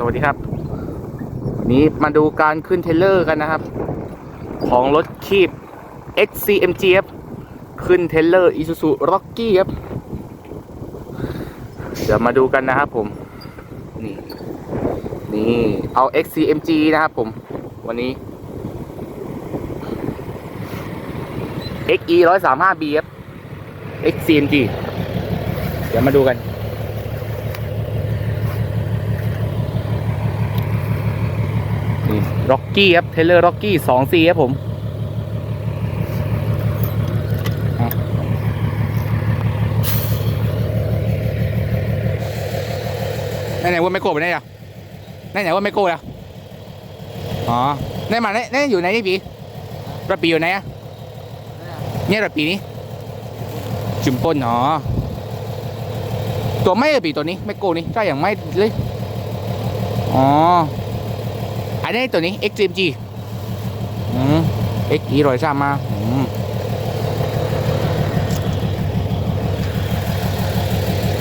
สวัสดีครับ นี้มาดูการขึ้นเทเลอร์กันนะครับ ของรถคีบ XCMG ครับขึ้นเทเลอร์ Isuzu Rocky ครับ เดี๋ยวมาดูกันนะครับผม นี่ นี่เอา XCMG นะครับผม วันนี้ XE 135B ครับ XCMG เดี๋ยวมาดูกัน นี่ ร็อกกี้ครับเทเลอร์ร็อกกี้สองซีครับผมอ่ไหนว่าไม่โกรธไปไหนอะไหนไหนว่าไม่โกรธอะอ๋อไหนมาไหนไหนอยู่ไหนนี่ปีรถปีอยู่ไหนอะเนี่ยรถปีนี้จุ่มปนอ๋อตัวไม่อะปีตัวนี้ไม่โกรธนี่ใช่อย่างไม่เลยอ๋อ อันนี้ตัวนี้ XMG อืม XE ร้อยสามมาอืม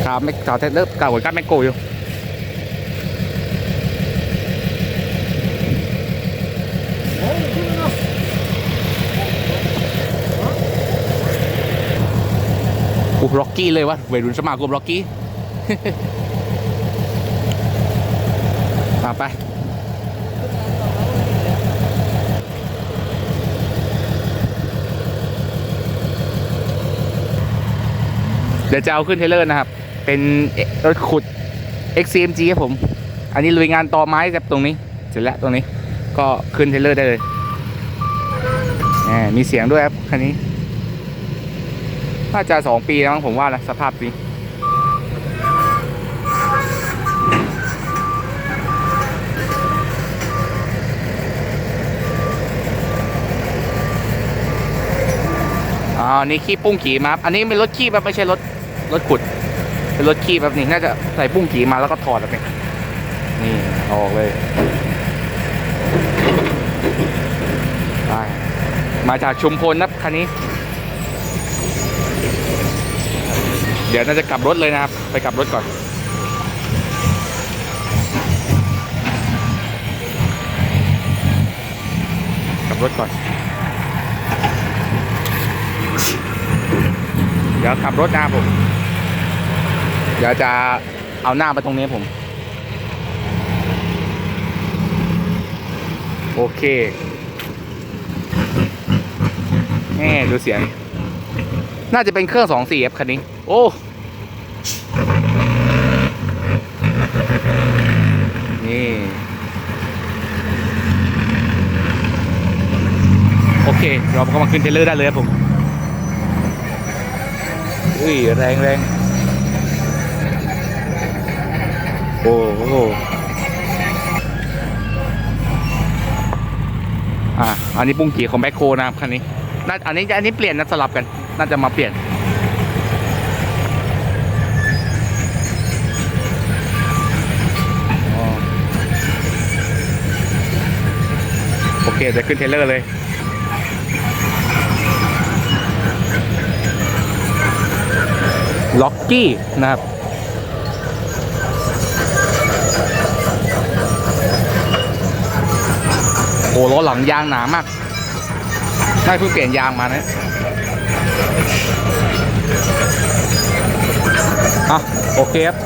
ครับไม่ข่าวเทเลอร์เก่าเหมือนกันไม่โกอยู่อู้ร็อกกี้เลยวะเวรุนสมาคมร็อกกี้ มาไป เดี๋ยวจะเอาขึ้นเทรลเลอร์นะครับ เป็นรถขุด XCMG ครับผม อันนี้ลุยงานต่อไม้ครับตรงนี้ เสร็จแล้วตรงนี้ ก็ขึ้นเทรลเลอร์ได้เลยแหมมีเสียงด้วยครับคันนี้ น่าจะสองปีแล้วผมว่านะสภาพนี้อ๋อนี่ขี้ปุ้งขี่มาอันนี้เป็นรถขี้แบบไม่ใช่รถ รถขุด เป็นรถขี้แบบนี้น่าจะใส่ปุ้งขี่มาแล้วก็ถอดแบบนี้นี่อออกเลยไปมาจากชุมพลนะคันนี้ เดี๋ยวน่าจะกลับรถเลยนะครับ ไปกลับรถก่อนกลับรถก่อน ดี๋ยวขับรถหน้าผม เดี๋ยวจะเอาหน้ามาตรงนี้ผม โอเคแม่ดูเสียง น่าจะเป็นเครื่องสองสี่ครับคันนี้ โอ้นี่ โอเค เราก็มาขึ้นเทรลเลอร์ได้เลยครับผม อุ้ยแรงแรงโอ้โหอะอันนี้ปุ้งกี่ของแบ็คโคนะครับคันนี้น่าอันนี้อันนี้เปลี่ยนนะสลับกัน น่าจะมาเปลี่ยนโอเคจะขึ้นเทรลเลอร์เลย ล็อกกี้นะครับโอ้ล้อหลังยางหนามากน่าเพิ่งเปลี่ยนยางมานะอะโอเคครับ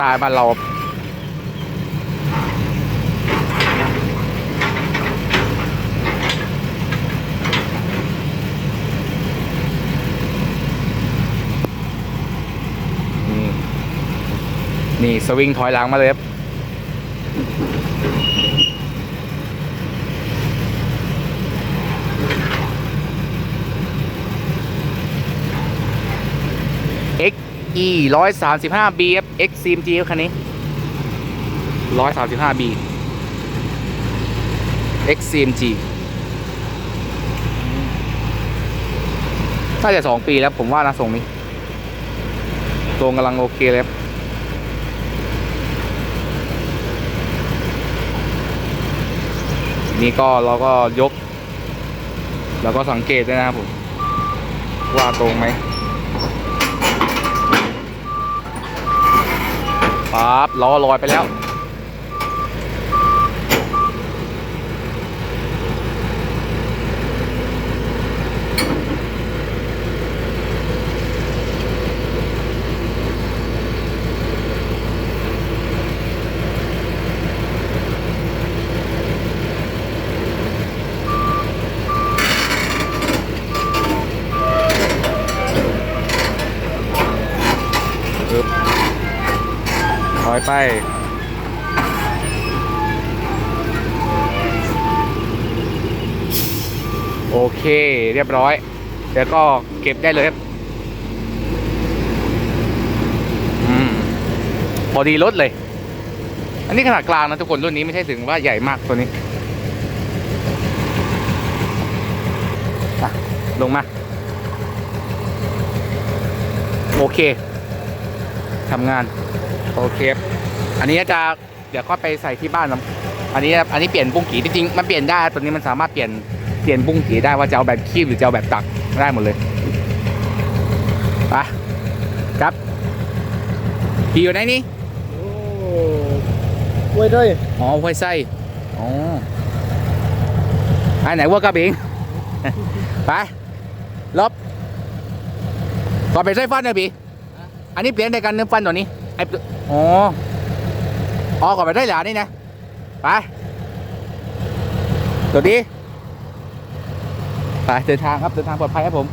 ตายบ้านเรานี่นี่สวิงถอยหลังมาเลยครับ อ E 135 B ครับ X CMG ครับคันนี้ 135 B X CMG น่าจะสองปีแล้วผมว่านะทรงนี้ทรงกำลังโอเคเลยนี่ก็เราก็ยก แล้วก็สังเกตด้วยนะครับผม ว่าตรงไหม ปั๊บล้อลอยไปแล้ว ไปโอเคเรียบร้อย เดี๋ยวก็เก็บได้เลยครับอืมพอดีรถเลย อันนี้ขนาดกลางนะทุกคนรุ่นนี้ไม่ใช่ถึงว่าใหญ่มากตัวนี้ ลงมา โอเคทำงาน โอเค อันนี้จะเดี๋ยวก็ไปใส่ที่บ้านนะอันนี้อันนี้เปลี่ยนบุ้งกี่จริงๆมันเปลี่ยนได้ตัวนี้มันสามารถเปลี่ยนเปลี่ยนบุ้งกี่ได้ว่าจะเอาแบบคีบหรือจะเอาแบบตักได้หมดเลยไปครับกี่อยู่ไหนนี่โอ้ไว้ด้วยอ๋อห้วยไส้อ๋ออันไหนว่ากับเองไปลบก่อนไปใส่ฟันนะพี่อันนี้เปลี่ยนในการเนื้อฟันตัวนี้ไอ้ตัวอ๋อ ออกก่อนไปได้หลานี่นะ ไปตัวนี้ไปเดินทางครับ เดินทางปลอดภัยครับผม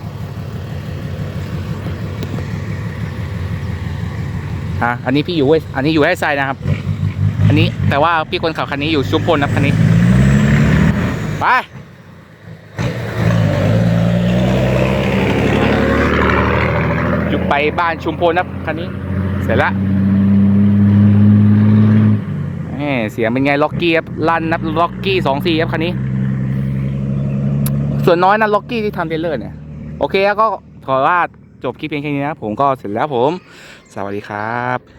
อะอันนี้พี่อยู่เวอันนี้อยู่ให้ไซนะครับ อันนี้แต่ว่าพี่คนขับคันนี้อยู่ชุมพลนะคันนี้ ไปอยู่ไปบ้านชุมพลนะครับคันนี้ เสร็จละ แหมเสียงเป็นไงล็อกกี้ครับลั่นนับล็อกกี้สองสี่ครับคันนี้ ส่วนน้อยนะล็อกกี้ที่ทำเดลเลอร์เนี่ย โอเคแล้วก็ขอว่าจบคลิปเพียงแค่นี้นะผมก็เสร็จแล้วผม สวัสดีครับ